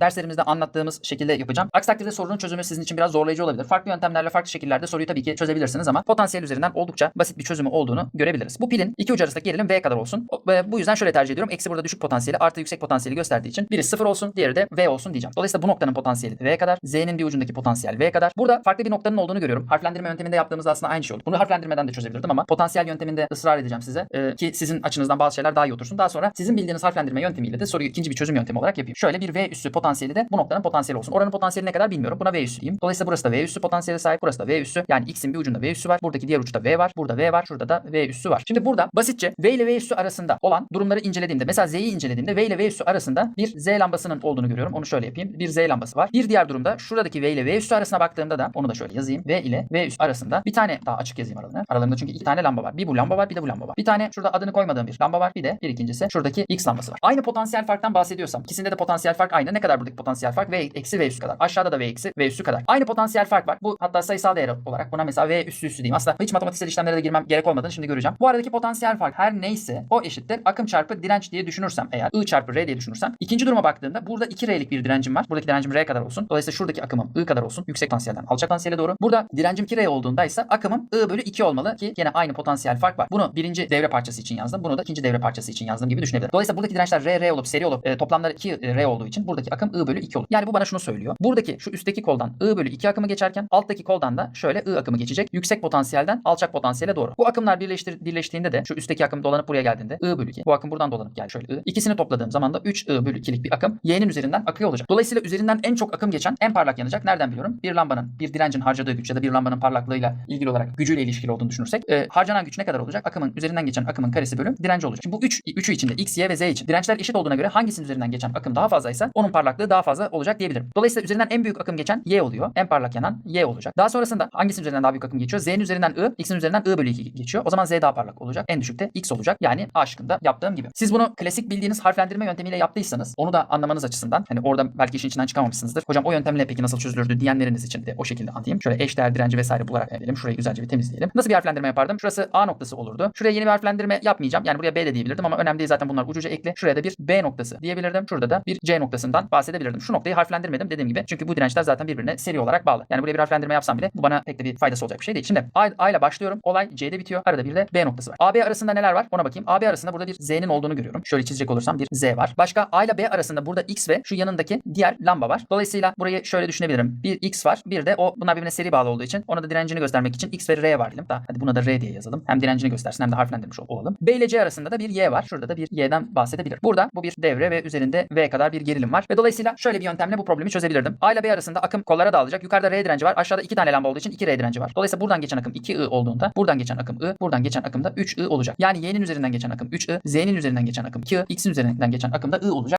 derslerimizde anlattığımız şekilde yapacağım. Aksi takdirde sorunun çözümü sizin için biraz zorlayıcı olabilir. Farklı yöntemlerle, farklı şekillerde soruyu tabii ki çözebilirsiniz ama potansiyel üzerinden oldukça basit bir çözümü olduğunu görebiliriz. Bu pilin iki ucu arasındaki gerilim V kadar olsun. Bu yüzden şöyle tercih ediyorum. Eksi burada düşük potansiyeli, artı yüksek potansiyeli gösterdiği için biri sıfır olsun, diğeri de V olsun diyeceğim. Dolayısıyla bu noktanın potansiyeli V kadar, Z'nin bir ucundaki potansiyel V kadar. Burada farklı bir noktanın olduğunu görüyorum. Harflendirme yönteminde yaptığımızda aslında aynı şey oldu. Bunu harflendirmeden de çözebilirdim ama potansiyel yönteminde ısrar edeceğim size Ee, ki sizin açınızdan bazı şeyler daha iyi otursun. Daha sonra sizin bildiğiniz harflendirme yöntemiyle de soruyu ikinci bir çözüm yöntemi olarak yapayım. Şöyle bir V üssü potansiyeli de bu noktanın potansiyeli olsun. Oranın potansiyeli ne kadar bilmiyorum. Buna V üssü diyeyim. Dolayısıyla burası da V üssü potansiyeli sahip. Burası da V üssü. Yani X'in bir ucunda V üssü var. Buradaki diğer uçta V var. Burada V var. Şurada da V üssü var. Şimdi burada basitçe V ile V üssü arasında olan durumları incelediğimde mesela Z'yi incelediğimde V ile V üssü arasında bir Z lambasının olduğunu görüyorum. Onu şöyle yapayım. Bir Z lambası var. Bir diğer durumda şuradaki V ile V üssü arasına baktığımda da onu da şöyle yazayım. V ile V üssü arasında bir tane daha açık yazayım aralarına. Aralarında çünkü iki tane lamba var. Bir bu lamba var bir de bu lamba var. Bir tane şurada adını koymadığım bir lamba var. Bir de bir ikincisi şuradaki X lambası var. Aynı potansiyel farktan bahsediyorsam ikisinde de potansiyel fark aynı. Ne kadar buradaki potansiyel fark? V eksi V üssü kadar. Aşağıda da V eksi V üssü kadar. Aynı potansiyel fark var. Bu hatta sayısal değer olarak buna mesela V üssü üssü diyeyim. Aslında hiç matematiksel işlemlere de girmem gerek olmadığını şimdi göreceğim. Bu aradaki potansiyel fark her neyse o eşittir akım çarpı direnç diye düşünürsem eğer I çarpı R diye düşünürsem ikinci duruma baktığımda burada 2 R'lik bir direncim var. Buradaki direncim R kadar olsun. Dolayısıyla şuradaki akımım I kadar olsun. Yüksek potansiyelden alçak potansiyele doğru. Burada direncim 2 R olduğunda ise akımım I bölü 2 olmalı ki yine aynı potansiyel fark var. Bunu birinci devre parçası için yazdım. Bunu da ikinci devre parçası için yazdım gibi düşünebilirim. Dolayısıyla buradaki dirençler R, R olup seri olup e, toplamları 2 R olduğu için buradaki akım I bölü 2 olur. Yani bu bana şunu söylüyor. Buradaki şu üstteki koldan I bölü 2 akımı geçerken alttaki koldan da şöyle I akımı geçecek. Yüksek potansiyelden alçak potansiyele doğru. Bu akımlar birleştir, birleştiğinde de şu üstteki akım dolanıp buraya geldiğinde I bölü 2. Bu akım buradan dolanıp geldi şöyle I. İkisini topladığım zaman da 3 I bölü 2'lik bir akım Y'nin üzerinden akıyor olacak. Dolayısıyla üzerinden en çok akım geçen en parlak yanacak. Nereden biliyorum? Bir lambanın, bir direncin harcadığı güç ya da bir lambanın parlaklığıyla ilgili olarak gücüyle ilişkili olduğunu düşünürsek e, harcanan güç ne kadar olacak? Akımın üzerinden geçen akımın karesi bölü direnci olacak. Şimdi bu 3 üçü içinde X, Y ve Z için dirençler eşit olduğuna göre hangisinin üzerinden geçen akım daha fazlaysa onun parlaklığı daha fazla olacak diyebilirim. Dolayısıyla üzerinden en büyük akım geçen Y oluyor. En parlak yanan Y olacak. Daha sonrasında hangisinin üzerinden daha büyük akım geçiyor? Z'nin üzerinden I, X'in üzerinden I bölü 2 geçiyor. O zaman Z daha parlak olacak. En düşükte X olacak. Yani A şıkkında yaptığım gibi. Siz bunu klasik bildiğiniz harflendirme yöntemiyle yaptıysanız onu da anlamanız açısından hani orada belki işin içinden çıkamamışsınızdır. Hocam o yöntemle peki nasıl çözülürdü diyenleriniz için de o şekilde anlatayım. Şöyle eşdeğer direnci vesaire bularak edelim. Şurayı güzelce bir temizleyelim. Nasıl bir harflendirme yapardım? Şurası A noktası olurdu. Şuraya yeni bir harflendirme yapmayacağım. Yani buraya B de diyebilirdim ama önemli değil zaten bunlar ucuca ekli. Şuraya da bir B noktası diyebilirdim. Şurada da bir C noktasından bahsedebilirdim. Şu noktayı harflendirmedim dediğim gibi. Çünkü bu dirençler zaten birbirine seri olarak bağlı. Yani buraya bir harflendirme yapsam bile bu bana pek de bir faydası olacak bir şey değil. Şimdi A, ile başlıyorum. Olay C'de bitiyor. Arada bir de B noktası var. AB arasında neler var? Ona bakayım. AB arasında burada bir Z'nin olduğunu görüyorum. Şöyle çizecek olursam bir Z var. Başka A ile B arasında burada X ve şu yanındaki diğer lamba var. Dolayısıyla burayı şöyle düşünebilirim. Bir X var. Bir de o bunlar birbirine seri bağlı olduğu için ona da direncini göstermek için X ve R var diyelim. Daha, hadi buna da R diye yazalım. Hem direncini göstersin hem de harflendirmiş ol- olalım. B ile C arasında da bir Y var. Şurada da bir Y'den bahsedebilir. Burada bu bir devre ve üzerinde V kadar bir gerilim var. Ve dolayısıyla şöyle bir yöntemle bu problemi çözebilirdim. A ile B arasında akım kollara dağılacak. Yukarıda R direnci var. Aşağıda iki tane lamba olduğu için 2 R direnci var. Dolayısıyla buradan geçen akım 2I olduğunda buradan geçen akım I, buradan geçen akım da 3I olacak. Yani Y'nin üzerinden geçen akım 3I, Z'nin üzerinden geçen akım 2I, X'in üzerinden geçen akım da I olacak.